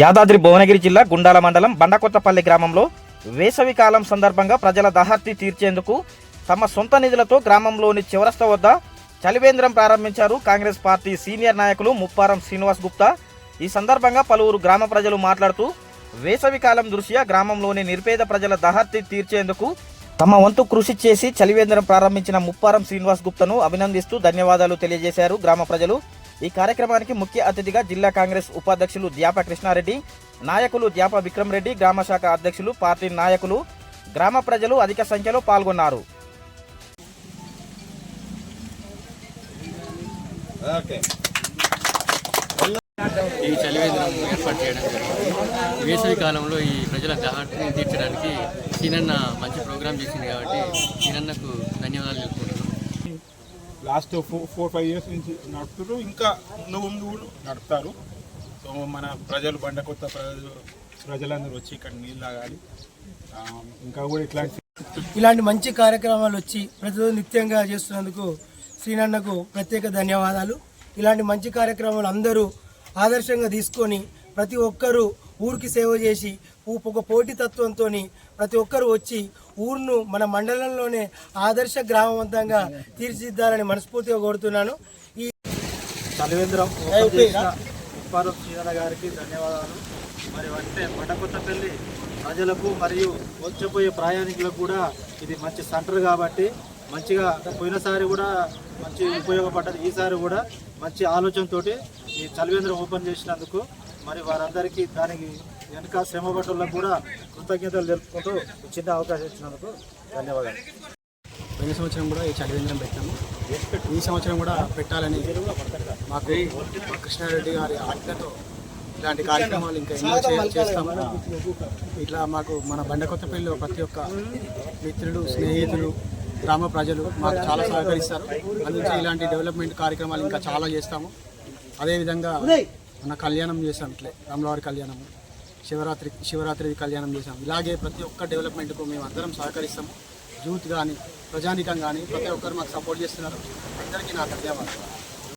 యాదాద్రి భువనగిరి జిల్లా గుండాల మండలం బండకొత్తపల్లి గ్రామంలో వేసవి కాలం సందర్భంగా ప్రజల దహార్తి తీర్చేందుకు తమ సొంత నిధులతో గ్రామంలోని చివరస్త వద్ద చలివేంద్రం ప్రారంభించారు కాంగ్రెస్ పార్టీ సీనియర్ నాయకులు ముప్పారం శ్రీనివాస్ గుప్తా. ఈ సందర్భంగా పలువురు గ్రామ ప్రజలు మాట్లాడుతూ వేసవి కాలం దృష్ట్యా గ్రామంలోని నిర్పేద ప్రజల దహార్తి తీర్చేందుకు తమ వంతు కృషి చేసి చలివేంద్రం ప్రారంభించిన ముప్పారం శ్రీనివాస్ గుప్తను అభినందిస్తూ ధన్యవాదాలు తెలియజేశారు గ్రామ ప్రజలు. ఈ కార్యక్రమానికి ముఖ్య అతిథిగా జిల్లా కాంగ్రెస్ ఉపాధ్యక్షులు ద్యాప కృష్ణారెడ్డి నాయకులు ద్యాప విక్రమ్ రెడ్డి గ్రామ శాఖ అధ్యక్షులు పార్టీ నాయకులు గ్రామ ప్రజలు అధిక సంఖ్యలో పాల్గొన్నారు. ఈ చలివేంద్రం ఏర్పాటు చేయడం జరిగింది. వేసవి కాలంలో ఈ ప్రజల దాహాన్ని తీర్చడానికి సీనన్న మంచి ప్రోగ్రాం చేసింది కాబట్టి సీనన్నకు ధన్యవాదాలు తెలుపుకుంటున్నాం. Last four four five years నుంచి నడుపుతారు ఇంకా ముందు ముందు కూడా నడుపుతారు. సో మన ప్రజలు బండ కొత్త ప్రజలు ప్రజలందరూ వచ్చి ఇక్కడ నీళ్ళు తాగాలి. ఇంకా కూడా ఇట్లాంటి ఇలాంటి మంచి కార్యక్రమాలు వచ్చి ప్రతిరోజు నిత్యంగా చేస్తున్నందుకు శ్రీనన్నకు ప్రత్యేక ధన్యవాదాలు. ఇలాంటి మంచి కార్యక్రమాలు అందరూ ఆదర్శంగా తీసుకొని ప్రతి ఒక్కరూ ఊరికి సేవ చేసి ఒక పోటీతత్వంతో ప్రతి ఒక్కరు వచ్చి ఊరును మన మండలంలోనే ఆదర్శ గ్రామవంతంగా తీర్చిదిద్దాలని మనస్ఫూర్తిగా కోరుతున్నాను. ఈ ఉప్పారం శ్రీధర గారికి ధన్యవాదాలు. మరి అంటే మండకొత్తపల్లి ప్రజలకు మరియు వచ్చపోయే ప్రయాణికులకు కూడా ఇది మంచి సెంటర్ కాబట్టి మంచిగా పోయినసారి కూడా మంచి ఉపయోగపడ్డది. ఈసారి కూడా మంచి ఆలోచనతోటి ఈ చలివేంద్రం ఓపెన్ చేసినందుకు మరి వారందరికీ దానికి వెనుక శ్రమ కూడా కృతజ్ఞతలు తెలుపుకుంటూ చిన్న అవకాశం ఇచ్చినందుకు ధన్యవాదాలు. పోయిన సంవత్సరం కూడా ఈ చలివేంద్రం పెట్టాము. ఈ సంవత్సరం కూడా పెట్టాలని మాకు కృష్ణారెడ్డి గారి ఆజ్ఞతో ఇలాంటి కార్యక్రమాలు ఇంకా ఎన్నో చేస్తాము. ఇట్లా మాకు మన బండకొత్తపల్లిలో ప్రతి ఒక్క మిత్రులు స్నేహితులు గ్రామ ప్రజలు మాకు చాలా సహకరిస్తారు. అందుకే ఇలాంటి డెవలప్మెంట్ కార్యక్రమాలు ఇంకా చాలా చేస్తాము. అదేవిధంగా మన కళ్యాణం చేసాం ఇట్లే రామలవారి కళ్యాణం శివరాత్రి శివరాత్రి కళ్యాణం చేసాం. ఇలాగే ప్రతి ఒక్క డెవలప్మెంట్కు మేము అందరం సహకరిస్తాము యూత్ కానీ ప్రజానికం కానీ ప్రతి ఒక్కరు మాకు సపోర్ట్ చేస్తున్నారు. అందరికీ నా ధన్యవాదాలు.